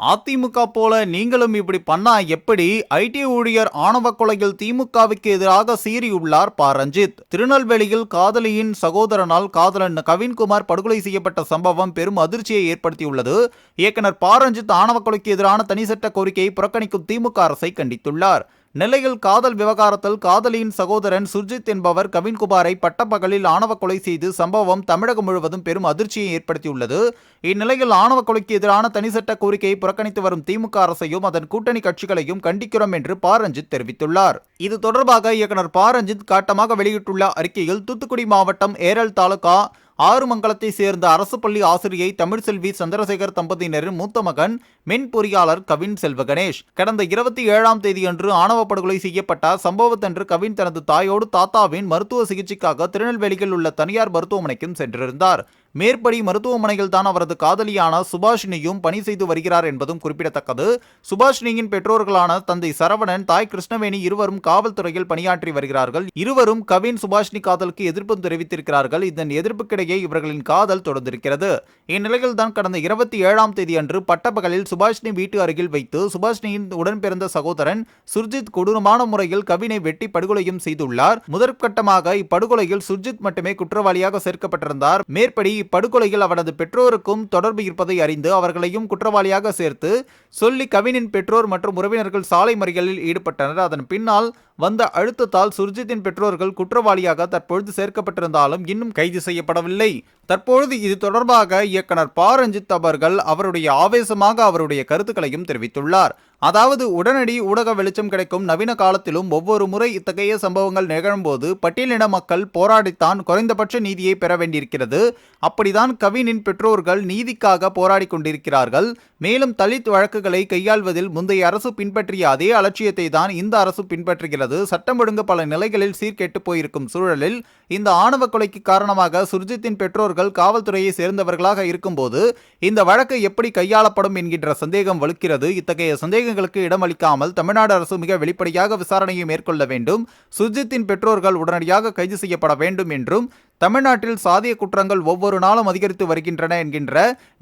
அதிமுக போல நீங்களும் இப்படி பண்ணா எப்படி? ஐடி ஊழியர் ஆணவ கொலையில் திமுகவுக்கு எதிராக சீறியுள்ளார் ப. ரஞ்சித். திருநெல்வேலியில் காதலியின் சகோதரனால் காதலன் கவின்குமார் படுகொலை செய்யப்பட்ட சம்பவம் பெரும் அதிர்ச்சியை ஏற்படுத்தியுள்ளது. இயக்குனர் ப. ரஞ்சித் ஆணவ கொலைக்கு எதிரான தனி சட்ட கோரிக்கையை புறக்கணிக்கும் திமுக அரசை கண்டித்துள்ளார். நெல்லையில் காதல் விவகாரத்தில் காதலியின் சகோதரன் சுர்ஜித் என்பவர் கவின்குமாரை பட்டப்பகலில் ஆணவ கொலை செய்து சம்பவம் தமிழகம் முழுவதும் பெரும் அதிர்ச்சியை ஏற்படுத்தியுள்ளது. இந்நிலையில் ஆணவ கொலைக்கு எதிரான தனிச்சட்ட கோரிக்கையை புறக்கணித்து வரும் திமுக அரசையும் அதன் கூட்டணி கட்சிகளையும் கண்டிக்கிறோம் என்று ப. ரஞ்சித் தெரிவித்துள்ளார். இது தொடர்பாக இயக்குனர் ப. ரஞ்சித் காட்டமாக வெளியிட்டுள்ள அறிக்கையில் தூத்துக்குடி மாவட்டம் ஏரல் தாலுகா ஆறுமங்கலத்தை சேர்ந்த அரசு பள்ளி ஆசிரியை தமிழ்செல்வி சந்திரசேகர் தம்பதியினரின் மூத்த மகன் மின் பொறியாளர் கவின் செல்வ கணேஷ். கடந்த இருபத்தி ஏழாம் தேதியன்று ஆணவ படுகொலை செய்யப்பட்ட சம்பவத்தன்று கவின் தனது தாயோடு தாத்தாவின் மருத்துவ சிகிச்சைக்காக திருநெல்வேலியில் உள்ள தனியார் மருத்துவமனைக்கும் சென்றிருந்தார். மேற்படி மருத்துவமனையில் தான் அவரது காதலியான சுபாஷினியும் பணி செய்து வருகிறார் என்பதும் குறிப்பிடத்தக்கது. சுபாஷினியின் பெற்றோர்களான தந்தை சரவணன் தாய் கிருஷ்ணவேணி இருவரும் காவல்துறையில் பணியாற்றி வருகிறார்கள். இருவரும் கவின் சுபாஷினி காதலுக்கு எதிர்ப்பு தெரிவித்திருக்கிறார்கள். இதன் எதிர்ப்புக்கிடையே இவர்களின் காதல் தொடர்ந்திருக்கிறது. இந்நிலையில் தான் கடந்த இருபத்தி ஏழாம் தேதி அன்று பட்டப்பகலில் சுபாஷினி வீட்டு அருகில் வைத்து சுபாஷினியின் உடன் பிறந்த சகோதரன் சுர்ஜித் கொடூரமான முறையில் கவினை வெட்டி படுகொலையும் செய்துள்ளார். முதற்கட்டமாக இப்படுகொலையில் சுர்ஜித் மட்டுமே குற்றவாளியாக சேர்க்கப்பட்டிருந்தார். மேற்படி இப்படுகொலையில் அவனது பெற்றோருக்கும் தொடர்பு இருப்பதை அறிந்து அவர்களையும் குற்றவாளியாக சேர்த்து சொல்லி கவினின் பெற்றோர் மற்றும் உறவினர்கள் சாலை மறியலில் ஈடுபட்டனர். அதன் பின்னால் வந்த அழுத்தத்தால் சுர்ஜித்தின் பெற்றோர்கள் குற்றவாளியாக தற்பொழுது சேர்க்கப்பட்டிருந்தாலும் இன்னும் கைது செய்யப்படவில்லை. தற்பொழுது இது தொடர்பாக இயக்குனர் ப ரஞ்சித் அவர்கள் அவருடைய ஆவேசமாக அவருடைய கருத்துக்களையும் தெரிவித்துள்ளார். அதாவது உடனடி ஊடக வெளிச்சம் கிடைக்கும் நவீன காலத்திலும் ஒவ்வொரு முறை இத்தகைய சம்பவங்கள் நிகழும்போது பட்டியலின மக்கள் போராடித்தான் குறைந்தபட்ச நீதியை பெற வேண்டியிருக்கிறது. அப்படிதான் கவினின் பெற்றோர்கள் நீதிக்காக போராடி கொண்டிருக்கிறார்கள். மேலும் தலித் வழக்குகளை கையாள்வதில் முந்தைய அரசு பின்பற்றிய அதே அலட்சியத்தை தான் இந்த அரசு பின்பற்றுகிறது. சட்டம் ஒழுங்கு பல நிலைகளில் சீர்கெட்டு போயிருக்கும் சூழலில் இந்த ஆணவ கொலைக்கு காரணமாக சுர்ஜித்தின் பெற்றோர்கள் காவல்துறையை சேர்ந்தவர்களாக இருக்கும்போது இந்த வழக்கு எப்படி கையாளப்படும் என்கின்ற சந்தேகம் வலுக்கிறது. இத்தகைய சந்தேகங்களுக்கு இடமளிக்காமல் தமிழ்நாடு அரசு மிக வெளிப்படையாக விசாரணையை மேற்கொள்ள வேண்டும். சுர்ஜித்தின் பெற்றோர்கள் உடனடியாக கைது செய்யப்பட வேண்டும் என்றும் தமிழ்நாட்டில் சாதிய குற்றங்கள் ஒவ்வொரு நாளும் அதிகரித்து வருகின்றன என்கின்ற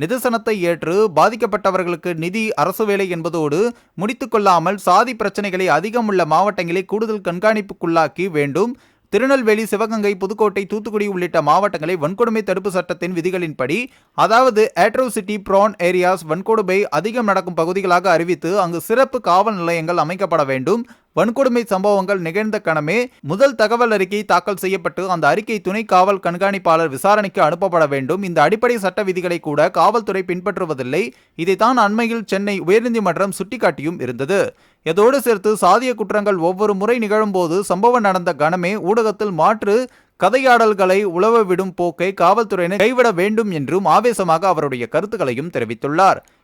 நிதர்சனத்தை ஏற்று பாதிக்கப்பட்டவர்களுக்கு நிதி அரசு வேலை என்பதோடு முடித்துக்கொள்ளாமல் சாதி பிரச்சனைகளை அதிகம் உள்ள மாவட்டங்களை கூடுதல் கண்காணிப்புக்குள்ளாக்கி வேண்டும். திருநெல்வேலி சிவகங்கை புதுக்கோட்டை தூத்துக்குடி உள்ளிட்ட மாவட்டங்களை வன்கொடுமை தடுப்பு சட்டத்தின் விதிகளின்படி அதாவது ஏட்ரோசிட்டி ப்ரான் ஏரியாஸ் வன்கொடுமை அதிகம் நடக்கும் பகுதிகளாக அறிவித்து அங்கு சிறப்பு காவல் நிலையங்கள் அமைக்கப்பட வேண்டும். வன்கொடுமை சம்பவங்கள் நிகழ்ந்த கணமே முதல் தகவல் அறிக்கை தாக்கல் செய்யப்பட்டு அந்த அறிக்கை துணை காவல் கண்காணிப்பாளர் விசாரணைக்கு அனுப்பப்பட வேண்டும். இந்த அடிப்படை சட்ட விதிகளை கூட காவல்துறை பின்பற்றுவதில்லை. இதைத்தான் அண்மையில் சென்னை உயர்நீதிமன்றம் சுட்டிக்காட்டியும் இருந்தது. இதோடு சேர்த்து சாதிய குற்றங்கள் ஒவ்வொரு முறை நிகழும்போது சம்பவம் நடந்த கணமே ஊடகத்தில் மாற்று கதையாடல்களை உழவ விடும் போக்கை காவல்துறையினர் கைவிட வேண்டும் என்றும் ஆவேசமாக அவருடைய கருத்துக்களையும் தெரிவித்துள்ளார்.